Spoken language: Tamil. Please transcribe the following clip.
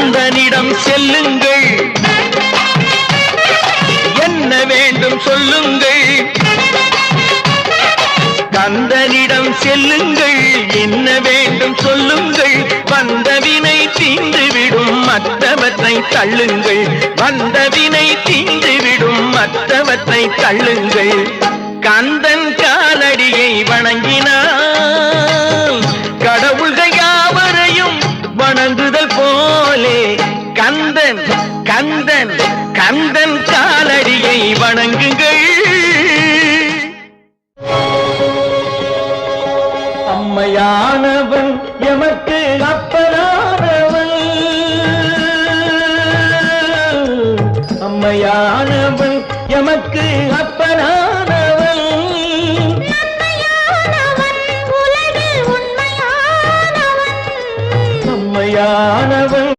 கந்தனிடம் செல்லுங்கள். என்ன வேண்டும் சொல்லுங்கள். கந்தனிடம் செல்லுங்கள். என்ன வேண்டும் சொல்லுங்கள். வந்தவினை தீந்துவிடும் மற்றவற்றை தள்ளுங்கள். வந்தவினை தீந்துவிடும் மற்றவற்றை தள்ளுங்கள். கந்தன் காலடியை வணங்கினார் கந்தன் கந்தன் கந்தன் காலடியை வணங்குங்கள். அம்மையானவன் எமக்கு அப்பனானவன். அம்மையானவன் எமக்கு அப்பனானவன். அம்மையானவன்